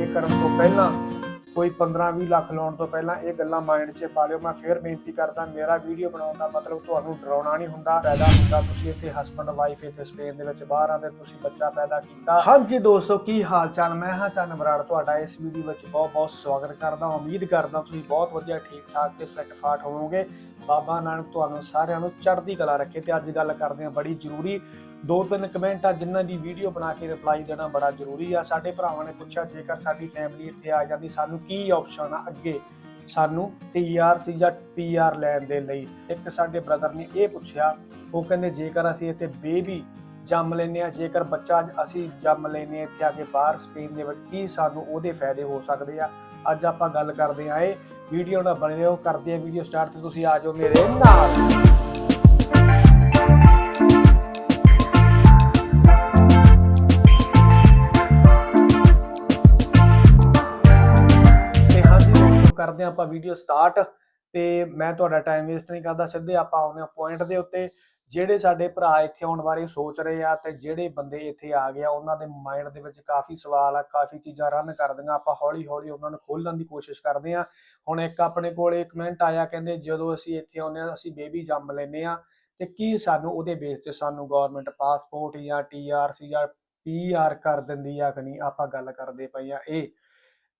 ਇਹ ਕਰਨ ਤੋਂ ਪਹਿਲਾਂ, ਕੋਈ 15-20 ਲੱਖ ਲਾਉਣ ਤੋਂ ਪਹਿਲਾਂ ਇਹ ਗੱਲਾਂ ਮਾਈਂਡ 'ਚ ਪਾ ਲਿਓ। ਮੈਂ ਫੇਰ ਬੇਨਤੀ ਕਰਦਾ, ਮੇਰਾ ਵੀਡੀਓ ਬਣਾਉਣ ਦਾ ਮਤਲਬ ਤੁਹਾਨੂੰ ਡਰਾਉਣਾ ਨਹੀਂ ਹੁੰਦਾ, ਪੈਦਾ ਹੁੰਦਾ। ਤੁਸੀਂ ਇੱਥੇ ਹਸਬੰਡ ਵਾਈਫ ਇੱਥੇ ਸਪੇਨ ਦੇ ਵਿੱਚ ਬਾਹਰ ਆਂਦੇ ਤੁਸੀਂ ਬੱਚਾ ਪੈਦਾ ਕੀਤਾ। ਹਾਂਜੀ ਦੋਸਤੋ, ਕੀ ਹਾਲ ਚਾਲ ਮੈਂ ਹਾਂ ਚੰਨ ਬਰਾੜ ਤੁਹਾਡਾ ਇਸ ਵੀਡੀਓ ਵਿੱਚ ਬਹੁਤ ਬਹੁਤ ਸਵਾਗਤ ਕਰਦਾ। ਉਮੀਦ ਕਰਦਾ ਤੁਸੀਂ ਬਹੁਤ ਵਧੀਆ ਠੀਕ ਠਾਕ ਤੇ ਫਿੱਟ ਫਾਟ ਹੋਵੋਗੇ। ਬਾਬਾ ਨਾਨਕ ਤੁਹਾਨੂੰ ਸਾਰਿਆਂ ਨੂੰ ਚੜ੍ਹਦੀ ਕਲਾ ਰੱਖੇ ਤੇ ਅੱਜ ਗੱਲ ਕਰਦੇ ਹਾਂ ਬੜੀ ਜ਼ਰੂਰੀ। ਦੋ ਤਿੰਨ ਕਮੈਂਟ ਆ, ਜਿਨ੍ਹਾਂ ਦੀ ਵੀਡੀਓ ਬਣਾ ਕੇ ਰਿਪਲਾਈ ਦੇਣਾ ਬੜਾ ਜ਼ਰੂਰੀ ਆ। ਸਾਡੇ ਭਰਾਵਾਂ ਨੇ ਪੁੱਛਿਆ, ਜੇਕਰ ਸਾਡੀ ਫੈਮਿਲੀ ਇੱਥੇ ਆ ਜਾਂਦੀ, ਸਾਨੂੰ ਕੀ ਆਪਸ਼ਨ ਆ ਅੱਗੇ? ਸਾਨੂੰ ਸੀ ਜਾਂ ਪੀਆਰ ਲੈਣ ਦੇ ਲਈ? ਇੱਕ ਸਾਡੇ ਬ੍ਰਦਰ ਨੇ ਇਹ ਪੁੱਛਿਆ, ਉਹ ਕਹਿੰਦੇ, ਜੇਕਰ ਅਸੀਂ ਇੱਥੇ ਬੇਬੀ ਜੰਮ ਲੈਨੇ ਆ ਜੇਕਰ ਬੱਚਾ ਅਸੀਂ ਜੰਮ ਲੈਨੇ ਆ ਇੱਥੇ ਆ ਕੇ ਬਾਹਰ ਸਪੇਨ ਦੇ ਵਿੱਚ, ਕੀ ਸਾਨੂੰ ਉਹਦੇ ਫਾਇਦੇ ਹੋ ਸਕਦੇ ਆ? ਅੱਜ ਆਪਾਂ ਗੱਲ ਕਰਦੇ ਆ ਇਹ ਵੀਡੀਓ ਨਾਲ ਬਣੇ ਰਹੋ, ਕਰਦੇ ਆ ਵੀਡੀਓ ਸਟਾਰਟ ਤੇ ਤੁਸੀਂ ਆ ਜਾਓ ਮੇਰੇ ਨਾਲ। ਤੇ ਹਾਂਜੀ ਦੋਸਤੋ, ਕਰਦੇ ਹਾਂ ਆਪਾਂ ਵੀਡੀਓ ਸਟਾਰਟ ਤੇ ਮੈਂ ਤੁਹਾਡਾ ਟਾਈਮ ਵੇਸਟ ਨਹੀਂ ਕਰਦਾ, ਸਿੱਧੇ ਆਪਾਂ ਆਉਂਦੇ ਹਾਂ ਪੁਆਇੰਟ ਦੇ ਉੱਤੇ। ਜਿਹੜੇ ਸਾਡੇ ਭਰਾ ਇੱਥੇ ਆਉਣ ਬਾਰੇ ਸੋਚ ਰਹੇ ਆ ਤੇ ਜਿਹੜੇ ਬੰਦੇ ਇੱਥੇ ਆ ਗਏ ਆ, ਉਹਨਾਂ ਦੇ ਮਾਈਂਡ ਦੇ ਵਿੱਚ ਕਾਫੀ ਸਵਾਲ ਆ, ਕਾਫੀ ਚੀਜ਼ਾਂ ਰਨ ਕਰਦੀਆਂ, ਆਪਾਂ ਹੌਲੀ ਹੌਲੀ ਉਹਨਾਂ ਨੂੰ ਖੋਲਣ ਦੀ ਕੋਸ਼ਿਸ਼ ਕਰਦੇ ਆ। ਹੁਣ ਇੱਕ ਆਪਣੇ ਕੋਲ ਇੱਕ ਕਮੈਂਟ ਆਇਆ, ਕਹਿੰਦੇ ਜਦੋਂ ਅਸੀਂ ਇੱਥੇ ਆਉਂਦੇ ਆ, ਅਸੀਂ ਬੇਬੀ ਜੰਮ ਲੈਨੇ ਆ ਤੇ ਕੀ ਸਾਨੂੰ ਉਹਦੇ ਬੇਸ ਤੇ ਸਾਨੂੰ ਗਵਰਨਮੈਂਟ ਪਾਸਪੋਰਟ ਜਾਂ ਟੀਆਰਸੀ ਜਾਂ ਪੀਆਰ ਕਰ ਦਿੰਦੀ ਆ ਕਿ ਨਹੀਂ, ਆਪਾਂ ਗੱਲ ਕਰਦੇ ਪਏ ਆ ਇਹ।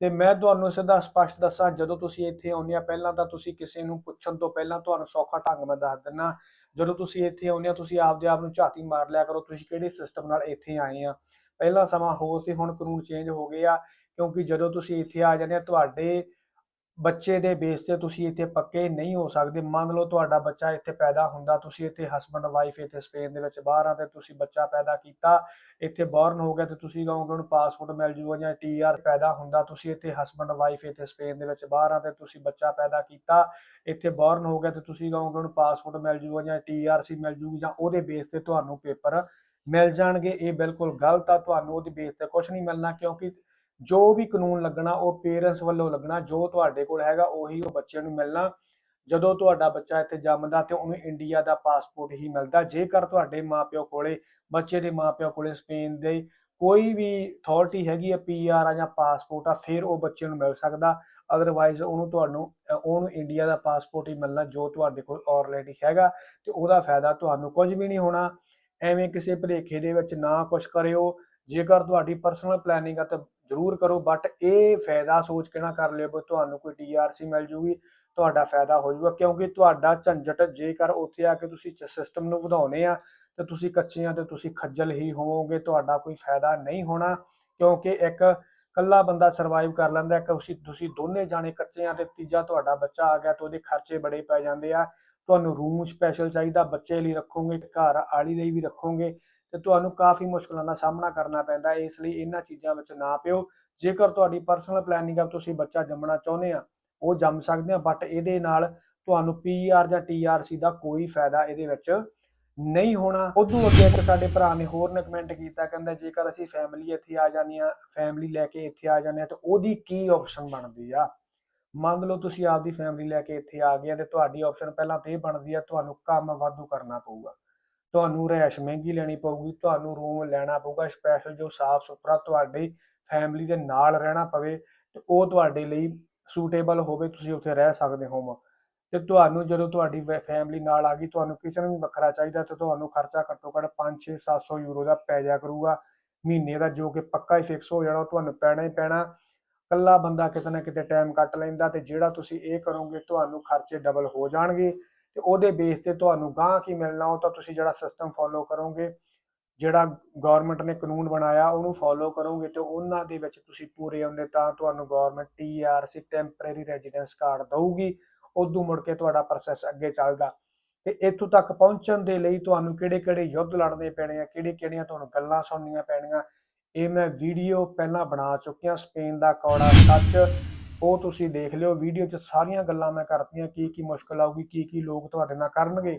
ਤੇ ਮੈਂ ਤੁਹਾਨੂੰ ਸਿੱਧਾ ਸਪਸ਼ਟ ਦੱਸਾਂ, ਜਦੋਂ ਤੁਸੀਂ ਇੱਥੇ ਆਉਂਦੇ ਆ, ਪਹਿਲਾਂ ਤਾਂ ਤੁਸੀਂ ਕਿਸੇ ਨੂੰ ਪੁੱਛਣ ਤੋਂ ਪਹਿਲਾਂ ਤੁਹਾਨੂੰ ਸੌਖਾ ਢੰਗ ਮੈਂ ਦੱਸ ਦਿੰਨਾ ਜਦੋਂ ਤੁਸੀਂ ਇੱਥੇ ਆਉਂਦੇ ਆ ਤੁਸੀਂ ਆਪਦੇ ਆਪ ਨੂੰ ਝਾਤੀ ਮਾਰ ਲਿਆ ਕਰੋ, ਤੁਸੀਂ ਕਿਹੜੇ ਸਿਸਟਮ ਨਾਲ ਇੱਥੇ ਆਏ ਆ? ਪਹਿਲਾ ਸਮਾਂ ਹੋਰ ਸੀ, ਹੁਣ ਕਾਨੂੰਨ ਚੇਂਜ ਹੋ ਗਏ ਆ, ਕਿਉਂਕਿ ਜਦੋਂ ਤੁਸੀਂ ਇੱਥੇ ਆ ਜਾਂਦੇ ਆ ਤੁਹਾਡੇ ਬੱਚੇ ਦੇ ਬੇਸ ਤੇ ਤੁਸੀਂ ਇੱਥੇ ਪੱਕੇ ਨਹੀਂ ਹੋ ਸਕਦੇ। ਮੰਨ ਲਓ ਤੁਹਾਡਾ ਬੱਚਾ ਇੱਥੇ ਪੈਦਾ ਹੁੰਦਾ, ਤੁਸੀਂ ਇੱਥੇ ਹਸਬੰਡ ਵਾਈਫ ਇੱਥੇ ਸਪੇਨ ਦੇ ਵਿੱਚ ਬਾਹਰ ਆ ਤੇ ਤੁਸੀਂ ਬੱਚਾ ਪੈਦਾ ਕੀਤਾ, ਇੱਥੇ ਬੌਰਨ ਹੋ ਗਿਆ ਤੇ ਤੁਸੀਂ ਕਹੋਗੇ ਉਹਨੂੰ ਪਾਸਪੋਰਟ ਮਿਲ ਜੂਗਾ ਜਾਂ ਟੀਆਰ ਪੈਦਾ ਹੁੰਦਾ, ਤੁਸੀਂ ਇੱਥੇ ਹਸਬੰਡ ਵਾਈਫ ਇੱਥੇ ਸਪੇਨ ਦੇ ਵਿੱਚ ਬਾਹਰ ਆ ਤੇ ਤੁਸੀਂ ਬੱਚਾ ਪੈਦਾ ਕੀਤਾ, ਇੱਥੇ ਬੌਰਨ ਹੋ ਗਿਆ ਤੇ ਤੁਸੀਂ ਕਹੋਗੇ ਉਹਨੂੰ ਪਾਸਪੋਰਟ ਮਿਲ ਜੂਗਾ ਜਾਂ ਟੀਆਰਸੀ ਮਿਲ ਜੂਗੀ ਜਾਂ ਉਹਦੇ ਬੇਸ ਤੇ ਤੁਹਾਨੂੰ ਪੇਪਰ ਮਿਲ ਜਾਣਗੇ। ਇਹ ਬਿਲਕੁਲ ਗਲਤ ਆ, ਤੁਹਾਨੂੰ ਉਹਦੇ ਬੇਸ ਤੇ ਕੁਝ ਨਹੀਂ ਮਿਲਣਾ ਕਿਉਂਕਿ ਜੋ ਵੀ ਕਾਨੂੰਨ ਲੱਗਣਾ, ਉਹ ਪੇਰੈਂਟਸ ਵੱਲੋਂ ਲੱਗਣਾ, ਜੋ ਤੁਹਾਡੇ ਕੋਲ ਹੈਗਾ, ਉਹੀ ਉਹ ਬੱਚੇ ਨੂੰ ਮਿਲਣਾ। ਜਦੋਂ ਤੁਹਾਡਾ ਬੱਚਾ ਇੱਥੇ ਜੰਮਦਾ ਤੇ ਉਹਨੂੰ ਇੰਡੀਆ ਦਾ ਪਾਸਪੋਰਟ ਹੀ ਮਿਲਦਾ। ਜੇਕਰ ਤੁਹਾਡੇ ਮਾਪਿਓ ਕੋਲੇ, ਬੱਚੇ ਦੇ ਮਾਪਿਓ ਕੋਲੇ ਸਪੇਨ ਦੇ ਕੋਈ ਵੀ ਅਥਾਰਟੀ ਹੈਗੀ ਆ ਪੀਆਰ ਆ ਜਾਂ ਪਾਸਪੋਰਟ ਆ, ਫਿਰ ਉਹ ਬੱਚੇ ਨੂੰ ਮਿਲ ਸਕਦਾ। ਅਦਰਵਾਈਜ਼ ਉਹਨੂੰ ਤੁਹਾਨੂੰ, ਉਹਨੂੰ ਇੰਡੀਆ ਦਾ ਪਾਸਪੋਰਟ ਹੀ ਮਿਲਣਾ ਜੋ ਤੁਹਾਡੇ ਕੋਲ ਆਲਰੇਡੀ ਹੈਗਾ ਤੇ ਉਹਦਾ ਫਾਇਦਾ ਤੁਹਾਨੂੰ ਕੁਝ ਵੀ ਨਹੀਂ ਹੋਣਾ। ਐਵੇਂ ਕਿਸੇ ਭਲੇਖੇ ਦੇ ਵਿੱਚ ਨਾ ਕੁਝ ਕਰਿਓ। ਜੇਕਰ ਤੁਹਾਡੀ ਪਰਸਨਲ ਪਲੈਨਿੰਗ ਆ ਤਾਂ ਜ਼ਰੂਰ ਕਰੋ ਬਟ ਇਹ ਫਾਇਦਾ ਸੋਚ ਕੇ ਨਾ ਕਰ ਲਿਓ ਕਿ ਤੁਹਾਨੂੰ ਕੋਈ ਟੀਆਰਸੀ ਮਿਲ ਜੂਗੀ, ਤੁਹਾਡਾ ਫਾਇਦਾ ਹੋ ਜਾਊਗਾ ਕਿਉਂਕਿ ਤੁਹਾਡਾ ਝੰਜਟ ਜੇਕਰ ਉੱਥੇ ਆ ਕੇ ਤੁਸੀਂ ਸਿਸਟਮ ਨੂੰ ਵਧਾਉਨੇ ਆ, ਤੇ ਤੁਸੀਂ ਕੱਚੀਆਂ ਤੇ ਤੁਸੀਂ ਖੱਜਲ ਹੀ ਹੋਵੋਗੇ, ਤੁਹਾਡਾ ਕੋਈ ਫਾਇਦਾ ਨਹੀਂ ਹੋਣਾ, ਕਿਉਂਕਿ ਇੱਕ ਕੱਲਾ ਬੰਦਾ ਸਰਵਾਈਵ ਕਰ ਲੈਂਦਾ, ਇੱਕ ਤੁਸੀਂ ਤੁਸੀਂ ਦੋਨੇ ਜਾਣੇ ਕੱਚੇ ਆ ਤੇ, ਤੀਜਾ ਤੁਹਾਡਾ ਬੱਚਾ ਆ ਗਿਆ ਤਾਂ ਉਹਦੇ ਖਰਚੇ ਬੜੇ ਪੈ ਜਾਂਦੇ ਆ, ਤੁਹਾਨੂੰ ਰੂਮ ਸਪੈਸ਼ਲ ਚਾਹੀਦਾ, ਬੱਚੇ ਲਈ ਰੱਖੋਗੇ, ਘਰ ਆਲੀ ਲਈ ਵੀ ਰੱਖੋਗੇ ਤੇ ਤੁਹਾਨੂੰ ਕਾਫੀ ਮੁਸ਼ਕਲਾਂ ਦਾ ਸਾਹਮਣਾ ਕਰਨਾ ਪੈਂਦਾ ਹੈ। ਇਸ ਲਈ ਇਹਨਾਂ ਚੀਜ਼ਾਂ ਵਿੱਚ ਨਾ ਪਿਓ। ਜੇਕਰ ਤੁਹਾਡੀ ਪਰਸਨਲ ਪਲੈਨਿੰਗ ਆ, ਤੁਸੀਂ ਬੱਚਾ ਜੰਮਣਾ ਚਾਹੁੰਦੇ ਆ, ਉਹ ਜੰਮ ਸਕਦੇ ਆ ਬਟ ਇਹਦੇ ਨਾਲ ਤੁਹਾਨੂੰ ਪੀਆਰ ਜਾਂ ਟੀਆਰਸੀ ਦਾ ਕੋਈ ਫਾਇਦਾ ਇਹਦੇ ਵਿੱਚ ਨਹੀਂ ਹੋਣਾ। ਉਦੋਂ ਅੱਗੇ ਇੱਕ ਸਾਡੇ ਭਰਾ ਨੇ ਹੋਰ ਨੇ ਕਮੈਂਟ ਕੀਤਾ, ਕਹਿੰਦਾ ਜੇਕਰ ਅਸੀਂ ਫੈਮਿਲੀ ਇੱਥੇ ਆ ਜਾਂਦੇ ਆ ਫੈਮਿਲੀ ਲੈ ਕੇ ਇੱਥੇ ਆ ਜਾਂਦੇ ਆ, ਤਾਂ ਉਹਦੀ ਕੀ ਆਪਸ਼ਨ ਬਣਦੀ ਆ? ਮੰਨ ਲਓ ਤੁਸੀਂ ਆਪਦੀ ਫੈਮਿਲੀ ਲੈ ਕੇ ਇੱਥੇ ਆ ਗਏ ਆ, ਤੇ ਤੁਹਾਡੀ ਆਪਸ਼ਨ ਪਹਿਲਾਂ ਤੇ ਇਹ ਬਣਦੀ ਆ, ਤੁਹਾਨੂੰ ਕੰਮ ਵਾਧੂ ਕਰਨਾ ਪਊਗਾ। ਤੁਹਾਨੂੰ ਰੈਸ਼ ਮਹਿੰਗੀ ਲੈਣੀ ਪਊਗੀ, ਤੁਹਾਨੂੰ ਰੂਮ ਲੈਣਾ ਪਊਗਾ ਸਪੈਸ਼ਲ ਜੋ ਸਾਫ਼ ਸੁਥਰਾ ਤੁਹਾਡੇ ਫੈਮਿਲੀ ਦੇ ਨਾਲ ਰਹਿਣਾ ਪਵੇ ਤੇ ਉਹ ਤੁਹਾਡੇ ਲਈ ਸੂਟੇਬਲ ਹੋਵੇ, ਤੁਸੀਂ ਉੱਥੇ ਰਹਿ ਸਕਦੇ ਹੋ। ਤੇ ਤੁਹਾਨੂੰ ਜਦੋਂ ਤੁਹਾਡੀ ਫੈਮਿਲੀ ਨਾਲ ਆ ਗਈ, ਤੁਹਾਨੂੰ ਕਿਚਨ ਵੀ ਵੱਖਰਾ ਚਾਹੀਦਾ ਤੇ ਤੁਹਾਨੂੰ ਖਰਚਾ ਘੱਟੋ ਘੱਟ 5-6 700 ਯੂਰੋ ਦਾ ਪੈ ਜਾ ਕਰੂਗਾ। ਮਹੀਨੇ ਦਾ ਜੋ ਕਿ ਪੱਕਾ ਹੀ ਫਿਕਸ ਹੋ ਜਾਣਾ, ਉਹ ਤੁਹਾਨੂੰ ਪੈਣਾ ਹੀ ਪੈਣਾ। ਕੱਲਾ ਬੰਦਾ ਕਿਤੇ ਨਾ ਕਿਤੇ ਟਾਈਮ ਕੱਟ ਲੈਂਦਾ ਤੇ ਜਿਹੜਾ ਤੁਸੀਂ ਇਹ ਕਰੋਗੇ, ਤੁਹਾਨੂੰ ਖਰਚੇ ਡਬਲ ਹੋ ਜਾਣਗੇ। ਤੇ ਉਹਦੇ ਬੇਸ ਤੇ ਤੁਹਾਨੂੰ ਗਾਂ ਕੀ ਮਿਲਣਾ, ਉਹ ਤਾਂ ਤੁਸੀਂ ਜਿਹੜਾ ਸਿਸਟਮ ਫੋਲੋ ਕਰੋਗੇ, ਜਿਹੜਾ ਗਵਰਨਮੈਂਟ ਨੇ ਕਾਨੂੰਨ ਬਣਾਇਆ, ਉਹਨੂੰ ਫੋਲੋ ਕਰੋਗੇ ਤੇ ਉਹਨਾਂ ਦੇ ਵਿੱਚ ਤੁਸੀਂ ਪੂਰੇ ਹੁੰਦੇ ਤਾਂ ਤੁਹਾਨੂੰ government TRC temporary residence card ਦਊਗੀ, ਉਦੋਂ ਮੁੜ ਕੇ ਤੁਹਾਡਾ ਪ੍ਰੋਸੈਸ ਅੱਗੇ ਚੱਲਦਾ। ਤੇ ਇੱਥੋਂ ਤੱਕ ਪਹੁੰਚਣ ਦੇ ਲਈ ਤੁਹਾਨੂੰ ਕਿਹੜੇ-ਕਿਹੜੇ ਯੁੱਧ ਲੜਨੇ ਪੈਣੇ ਆ, ਕਿਹੜੀ-ਕਿਹੜੀਆਂ ਤੁਹਾਨੂੰ ਗੱਲਾਂ ਸੁਣਨੀਆਂ ਪੈਣੀਆਂ, ਇਹ ਮੈਂ ਵੀਡੀਓ ਪਹਿਲਾਂ ਬਣਾ ਚੁੱਕਿਆ, ਸਪੇਨ ਦਾ ਕੌੜਾ ਸੱਚ ਉਹ ਤੁਸੀਂ ਦੇਖ ਲਿਓ ਵੀਡੀਓ 'ਚ ਸਾਰੀਆਂ ਗੱਲਾਂ ਮੈਂ ਕਰਤੀਆਂ, ਕੀ ਕੀ ਮੁਸ਼ਕਲ ਆਊਗੀ, ਕੀ ਕੀ ਲੋਕ ਤੁਹਾਡੇ ਨਾਲ ਕਰਨਗੇ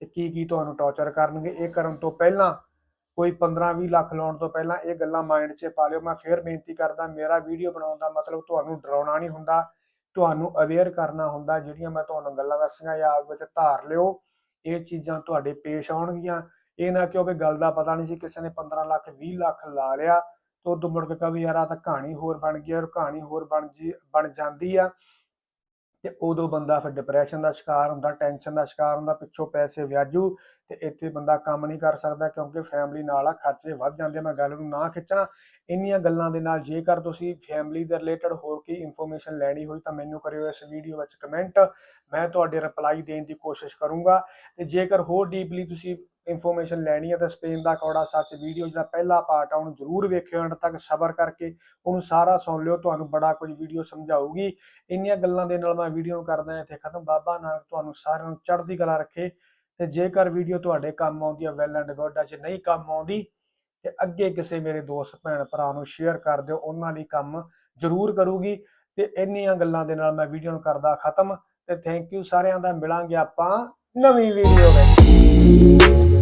ਤੇ ਕੀ ਕੀ ਤੁਹਾਨੂੰ ਟੌਰਚਰ ਕਰਨਗੇ। ਇਹ ਕਰਨ ਤੋਂ ਪਹਿਲਾਂ ਕੋਈ 15-20 ਲੱਖ ਲਾਉਣ ਤੋਂ ਪਹਿਲਾਂ ਇਹ ਗੱਲਾਂ ਮਾਈਂਡ 'ਚ ਪਾ ਲਿਓ। ਮੈਂ ਫੇਰ ਬੇਨਤੀ ਕਰਦਾ, ਮੇਰਾ ਵੀਡੀਓ ਬਣਾਉਣ ਦਾ ਮਤਲਬ ਤੁਹਾਨੂੰ ਡਰਾਉਣਾ ਨਹੀਂ ਹੁੰਦਾ, ਤੁਹਾਨੂੰ ਅਵੇਅਰ ਕਰਨਾ ਹੁੰਦਾ, ਜਿਹੜੀਆਂ ਮੈਂ ਤੁਹਾਨੂੰ ਗੱਲਾਂ ਦੱਸੀਆਂ ਯਾਦ ਵਿੱਚ ਧਾਰ ਲਿਓ। ਇਹ ਚੀਜ਼ਾਂ ਤੁਹਾਡੇ ਪੇਸ਼ ਆਉਣਗੀਆਂ। ਇਹ ਨਾ ਕਿ ਉਹ ਗੱਲ ਦਾ ਪਤਾ ਨਹੀਂ ਸੀ, ਕਿਸੇ ਨੇ 15 ਲੱਖ 20 ਲੱਖ ਲਾ ਲਿਆ। ਤੇ ਉਦੋਂ ਮੁੜ ਕੇ ਕਵੀ ਯਾਰ ਆ ਤਾਂ ਕਹਾਣੀ ਹੋਰ ਬਣ ਗਈ ਔਰ ਕਹਾਣੀ ਹੋਰ ਬਣ ਜੀ, ਬਣ ਜਾਂਦੀ ਆ। ਤੇ ਉਦੋਂ ਬੰਦਾ ਫਿਰ ਡਿਪਰੈਸ਼ਨ ਦਾ ਸ਼ਿਕਾਰ ਹੁੰਦਾ ਟੈਨਸ਼ਨ ਦਾ ਸ਼ਿਕਾਰ ਹੁੰਦਾ, ਪਿੱਛੋਂ ਪੈਸੇ ਵਿਆਜੂ ਤੇ ਇੱਥੇ ਬੰਦਾ ਕੰਮ ਨਹੀਂ ਕਰ ਸਕਦਾ ਕਿਉਂਕਿ ਫੈਮਿਲੀ ਨਾਲ ਆ, ਖਰਚੇ ਵੱਧ ਜਾਂਦੇ ਮੈਂ ਗੱਲ ਨੂੰ ਨਾ ਖਿੱਚਾਂ, ਇੰਨੀਆਂ ਗੱਲਾਂ ਦੇ ਨਾਲ ਜੇਕਰ ਤੁਸੀਂ ਫੈਮਿਲੀ ਦੇ ਰਿਲੇਟਡ ਹੋਰ ਕੀ ਇਨਫੋਰਮੇਸ਼ਨ ਲੈਣੀ ਹੋਈ ਤਾਂ ਮੈਨੂੰ ਕਰਿਓ ਇਸ ਵੀਡੀਓ ਵਿੱਚ ਕਮੈਂਟ ਮੈਂ ਤੁਹਾਡੇ ਰਿਪਲਾਈ ਦੇਣ ਦੀ ਕੋਸ਼ਿਸ਼ ਕਰੂੰਗਾ ਤੇ ਜੇਕਰ ਹੋਰ ਡੀਪਲੀ ਤੁਸੀਂ ਇਨਫੋਰਮੇਸ਼ਨ ਲੈਣੀ ਹੈ ਤਾਂ ਸਪੇਨ ਦਾ ਕੌੜਾ ਸੱਚ ਵੀਡੀਓ ਜਿਹੜਾ ਪਹਿਲਾ ਪਾਰਟ ਆ, ਉਹਨੂੰ ਜ਼ਰੂਰ ਵੇਖਿਓ ਅੰਤ ਤੱਕ ਸਬਰ ਕਰਕੇ ਉਹਨੂੰ ਸਾਰਾ ਸੁਣ ਲਿਓ, ਤੁਹਾਨੂੰ ਬੜਾ ਕੁਝ ਵੀਡੀਓ ਸਮਝਾਊਗੀ। ਇੰਨੀਆਂ ਗੱਲਾਂ ਦੇ ਨਾਲ ਮੈਂ ਵੀਡੀਓ ਨੂੰ ਕਰਦਾ ਇੱਥੇ ਖਤਮ। ਬਾਬਾ ਨਾਨਕ ਤੁਹਾਨੂੰ ਸਾਰਿਆਂ ਨੂੰ ਚੜ੍ਹਦੀ ਕਲਾ ਰੱਖੇ ਤੇ ਜੇਕਰ ਵੀਡੀਓ ਤੁਹਾਡੇ ਕੰਮ ਆਉਂਦੀ ਹੈ ਵੈਲ ਐਂਡ ਗੁੱਡ ਆ ਜੇ ਨਹੀਂ ਕੰਮ ਆਉਂਦੀ, ਤੇ ਅੱਗੇ ਕਿਸੇ ਮੇਰੇ ਦੋਸਤ, ਭੈਣ ਭਰਾ ਨੂੰ ਸ਼ੇਅਰ ਕਰ ਦਿਓ, ਉਹਨਾਂ ਲਈ ਕੰਮ ਜ਼ਰੂਰ ਕਰੂਗੀ। ਤੇ ਇੰਨੀਆਂ ਗੱਲਾਂ ਦੇ ਨਾਲ ਮੈਂ ਵੀਡੀਓ ਨੂੰ ਕਰਦਾ ਖਤਮ ਤੇ ਥੈਂਕ ਯੂ ਸਾਰਿਆਂ ਦਾ। ਮਿਲਾਂਗੇ ਆਪਾਂ ਨਵੀਂ ਵੀਡੀਓ ਵਿੱਚ।